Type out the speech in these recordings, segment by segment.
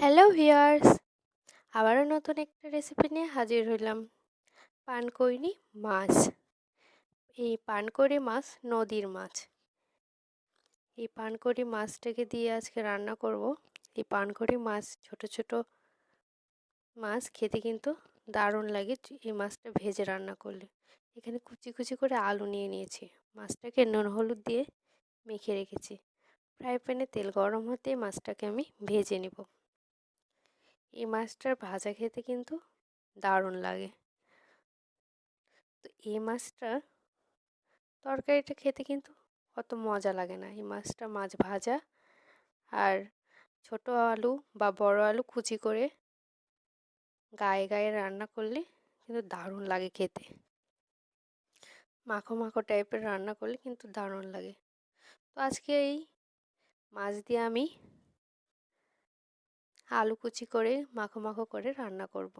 Hello viewers আবারও নতুন একটা রেসিপি নিয়ে হাজির হইলাম। পানকৌড়ি মাছ। এই পানকৌড়ি মাছ নদীর মাছ। এই পানকৌড়ি মাছটাকে দিয়ে আজকে রান্না করব। এই পানকৌড়ি মাছ, ছোট ছোট মাছ, খেতে কিন্তু দারুণ লাগে এই মাছটা ভেজে রান্না করলে। এখানে কুচি কুচি করে আলু নিয়ে নিয়েছি। মাছটাকে নুন হলুদ দিয়ে মেখে রেখেছি। ফ্রাই প্যানে তেল গরম হতে মাছটাকে আমি ভেজে নেব। এই মাছটার ভাজা খেতে কিন্তু দারুণ লাগে। তো এই মাছটা তরকারিটা খেতে কিন্তু অত মজা লাগে না। এই মাছটা মাছ ভাজা আর ছোট আলু বা বড় আলু কুচি করে গায়ে গায়ে রান্না করলে কিন্তু দারুণ লাগে খেতে। মাখো মাখো টাইপের রান্না করলে কিন্তু দারুণ লাগে। তো আজকে এই মাছ দিয়ে আমি আলু কুচি করে, মাখো মাখো করে রান্না করব।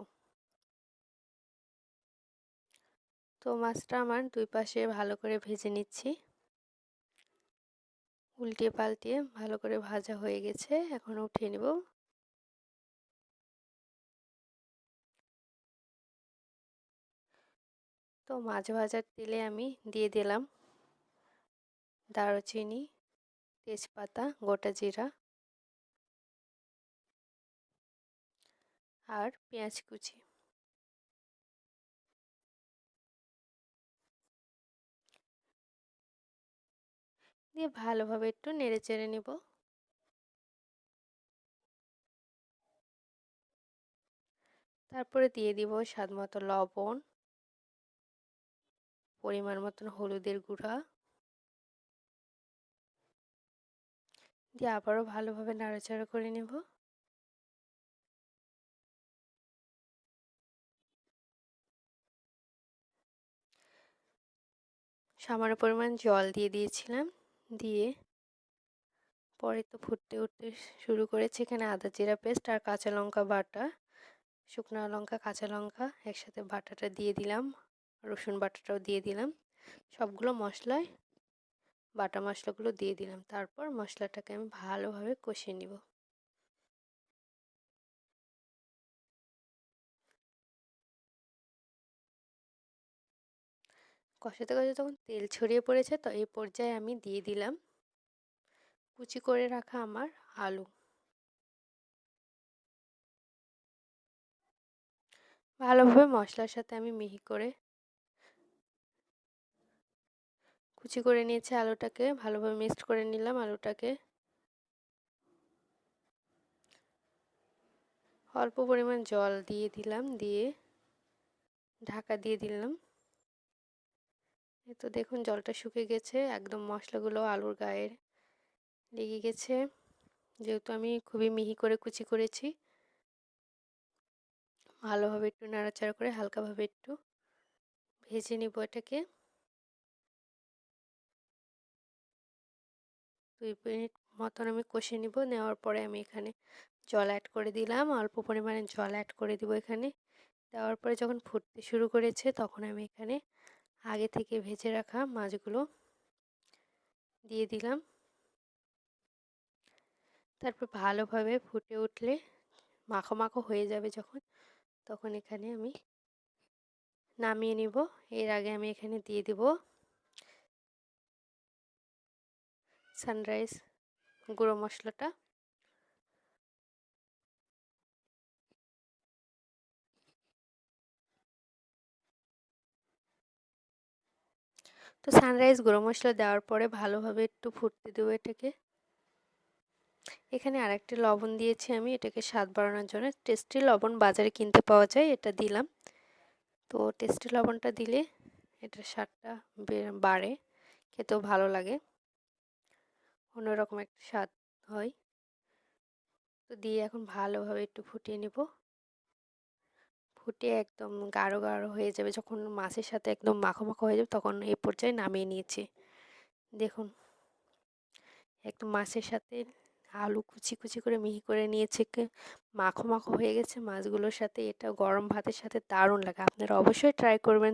তো মাছটা আমার দুই পাশে ভালো করে ভেজে নিচ্ছি। উল্টিয়ে পাল্টিয়ে ভালো করে ভাজা হয়ে গেছে, এখন উঠিয়ে নেব। তো মাছ ভাজার তেলে আমি দিয়ে দিলাম দারুচিনি, তেজপাতা, গোটা জিরা। আর পেঁয়াজ কুচি। দিয়ে ভালোভাবে একটু নেড়ে চেড়ে নেব। তারপরে দিয়ে দিব স্বাদ মতো লবণ, পরিমাণ মতন হলুদের গুঁড়া। দিয়ে আবারও ভালোভাবে নাড়াচাড়া করে নেব। সামান্য পরিমাণ জল দিয়ে দিয়েছিলাম। দিয়ে পরে তো ফুটতে উঠতে শুরু করেছে এখানে আদা জিরা পেস্ট আর কাঁচা লঙ্কা বাটা। শুকনো লঙ্কা, কাঁচা লঙ্কা একসাথে বাটাটা দিয়ে দিলাম। রসুন বাটাটাও দিয়ে দিলাম। সবগুলো মশলায় বাটা মশলাগুলো দিয়ে দিলাম। তারপর মশলাটাকে আমি ভালোভাবে কষিয়ে নিব। কষাতে কষাতে তখন তেল ছড়িয়ে পড়েছে, তো এই পর্যায়ে আমি দিয়ে দিলাম কুচি করে রাখা আমার আলু। ভালোভাবে মশলার সাথে আমি মিহি করে কুচি করে নিয়েছি আলুটাকে, ভালোভাবে মিক্সড করে নিলাম আলুটাকে। অল্প পরিমাণ জল দিয়ে দিলাম, দিয়ে ঢাকা দিয়ে দিলাম। তো দেখুন জলটা শুকে গেছে, একদম মশলাগুলো আলুর গায়ের লেগে গেছে। যেহেতু আমি খুবই মিহি করে কুচি করেছি, ভালোভাবে একটু নাড়াচাড়া করে হালকাভাবে একটু ভেজে নিব এটাকে। দুই মিনিট মতন আমি কষে নিব, নেওয়ার পরে আমি এখানে জল অ্যাড করে দিলাম, অল্প পরিমাণে জল অ্যাড করে দিব এখানে। দেওয়ার পরে যখন ফুটতে শুরু করেছে তখন আমি এখানে আগে থেকে ভেজে রাখা মাছগুলো দিয়ে দিলাম। তারপর ভালোভাবে ফুটে উঠলে মাখো মাখো হয়ে যাবে যখন, তখন এখানে আমি নামিয়ে নিব। এর আগে আমি এখানে দিয়ে দিব সানরাইজ গুঁড়ো মশলাটা। তো সানরাইজ গরম মশলা দেওয়ার পরে ভালোভাবে একটু ফুটতে দেবো এটাকে। এখানে আরেকটি লবণ দিয়েছি আমি, এটাকে স্বাদ বাড়ানোর জন্য। টেস্টি লবণ বাজারে কিনতে পাওয়া যায়, এটা দিলাম। তো টেস্টি লবণটা দিলে এটার স্বাদটা বাড়ে, খেতেও ভালো লাগে। অন্যরকম একটা স্বাদ হয়। তো দিয়ে এখন ভালোভাবে একটু ফুটিয়ে নেব। ফুটে একদম গাঢ় গাঢ় হয়ে যাবে। যখন মাছের সাথে একদম মাখো মাখো হয়ে যাবে তখন এই পর্যায়ে নামিয়ে নিয়েছি। দেখুন, একদম মাছের সাথে আলু কুচি কুচি করে মিহি করে নিয়েছে। মাখো মাখো হয়ে গেছে মাছগুলোর সাথে। এটা গরম ভাতের সাথে দারুণ লাগে। আপনারা অবশ্যই ট্রাই করবেন।